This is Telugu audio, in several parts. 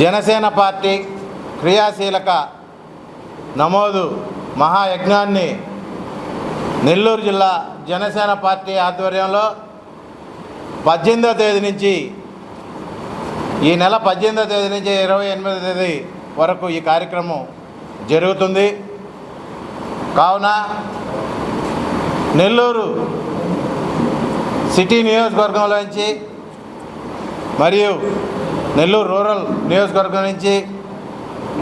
జనసేన పార్టీ క్రియాశీలక నమోదు మహాయజ్ఞాన్ని నెల్లూరు జిల్లా జనసేన పార్టీ ఆధ్వర్యంలో పద్దెనిమిదో తేదీ నుంచి ఈ నెల పద్దెనిమిదో తేదీ నుంచి ఇరవై ఎనిమిదో తేదీ వరకు ఈ కార్యక్రమం జరుగుతుంది. కావున నెల్లూరు సిటీ నియోజకవర్గంలోంచి మరియు నెల్లూరు రూరల్ నియోజకవర్గం నుంచి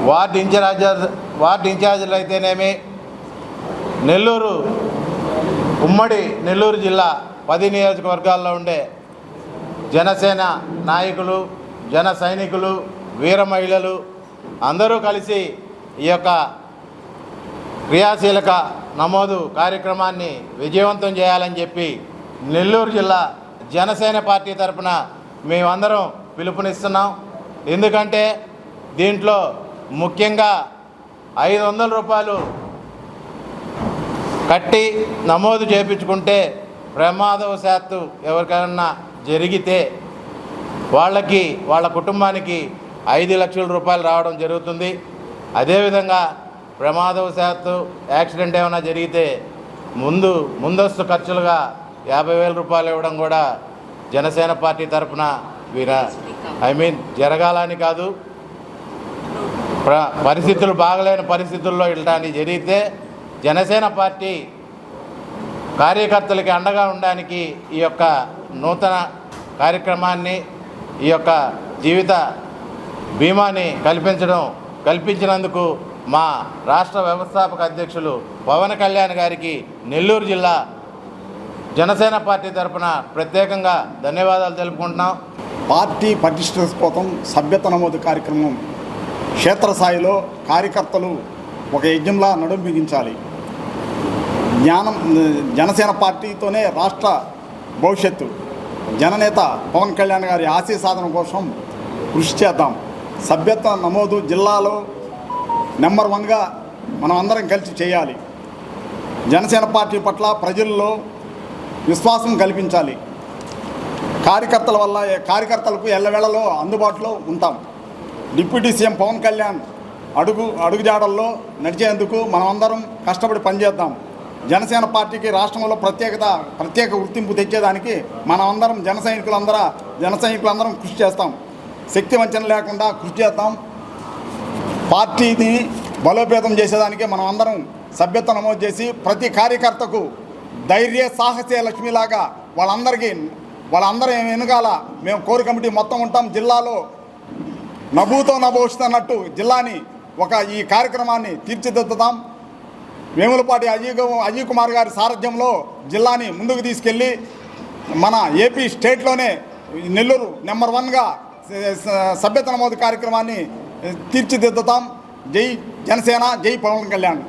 వార్డు ఇన్ఛార్జ్ వార్డు ఇన్ఛార్జీలు అయితేనేమి నెల్లూరు ఉమ్మడి నెల్లూరు జిల్లా పది నియోజకవర్గాల్లో ఉండే జనసేన నాయకులు జన సైనికులు వీర మహిళలు అందరూ కలిసి ఈ యొక్క క్రియాశీలక నమోదు కార్యక్రమాన్ని విజయవంతం చేయాలని చెప్పి నెల్లూరు జిల్లా జనసేన పార్టీ తరపున మేమందరం పిలుపునిస్తున్నాం. ఎందుకంటే దీంట్లో ముఖ్యంగా ఐదు వందల రూపాయలు కట్టి నమోదు చేయించుకుంటే ప్రమాదవశాత్తు ఎవరికైనా జరిగితే వాళ్ళకి వాళ్ళ కుటుంబానికి ఐదు లక్షల రూపాయలు రావడం జరుగుతుంది. అదేవిధంగా ప్రమాదవశాత్తు యాక్సిడెంట్ ఏమైనా జరిగితే ముందు ముందస్తు ఖర్చులుగా యాభై వేల రూపాయలు ఇవ్వడం కూడా జనసేన పార్టీ తరఫున వీరా ఐ మీన్ జరగాలని కాదు. ప్ర పరిస్థితులు బాగలేని పరిస్థితుల్లో ఇలాంటివి జరిగితే జనసేన పార్టీ కార్యకర్తలకి అండగా ఉండడానికి ఈ యొక్క నూతన కార్యక్రమాన్ని ఈ యొక్క జీవిత బీమాని కల్పించడం కల్పించినందుకు మా రాష్ట్ర వ్యవస్థాపక అధ్యక్షులు పవన్ కళ్యాణ్ గారికి నెల్లూరు జిల్లా జనసేన పార్టీ తరఫున ప్రత్యేకంగా ధన్యవాదాలు తెలుపుకుంటున్నాం. పార్టీ పటిష్ట కోసం సభ్యత నమోదు కార్యక్రమం క్షేత్రస్థాయిలో కార్యకర్తలు ఒక యజ్ఞంలా నడుం బిగించాలి. జ్ఞానం జనసేన పార్టీతోనే రాష్ట్ర భవిష్యత్తు. జననేత పవన్ కళ్యాణ్ గారి ఆశయ సాధన కోసం కృషి చేద్దాం. సభ్యత్వ నమోదు జిల్లాలో నెంబర్ వన్గా మనం అందరం కలిసి చేయాలి. జనసేన పార్టీ పట్ల ప్రజల్లో విశ్వాసం కల్పించాలి. కార్యకర్తల వల్ల కార్యకర్తలకు ఎల్లవేళలో అందుబాటులో ఉంటాం. డిప్యూటీ సీఎం పవన్ కళ్యాణ్ అడుగు అడుగుజాడల్లో నడిచేందుకు మనమందరం కష్టపడి పనిచేద్దాం. జనసేన పార్టీకి రాష్ట్రంలో ప్రత్యేకత ప్రత్యేక గుర్తింపు తెచ్చేదానికి మనమందరం జన సైనికులందరూ జన సైనికులందరం కృషి చేస్తాం. శక్తి వంచన లేకుండా కృషి చేస్తాం. పార్టీని బలోపేతం చేసేదానికి మనం అందరం సభ్యత్వం నమోదు చేసి ప్రతి కార్యకర్తకు ధైర్య సాహసే లక్ష్మిలాగా వాళ్ళందరికీ వాళ్ళందరూ వెనుకాల మేము కోర్ కమిటీ మొత్తం ఉంటాం. జిల్లాలో నభూతో నభవిష్యత్ అన్నట్టు జిల్లాని ఒక ఈ కార్యక్రమాన్ని తీర్చిదిద్దుతాం. వేములపాటి అజయ్ అజయ్ కుమార్ గారి సారథ్యంలో జిల్లాని ముందుకు తీసుకెళ్ళి మన ఏపీ స్టేట్లోనే నెల్లూరు నెంబర్ వన్గా స- సభ్యత నమోదు కార్యక్రమాన్ని తీర్చిదిద్దుతాం. జై జనసేన జై పవన్ కళ్యాణ్.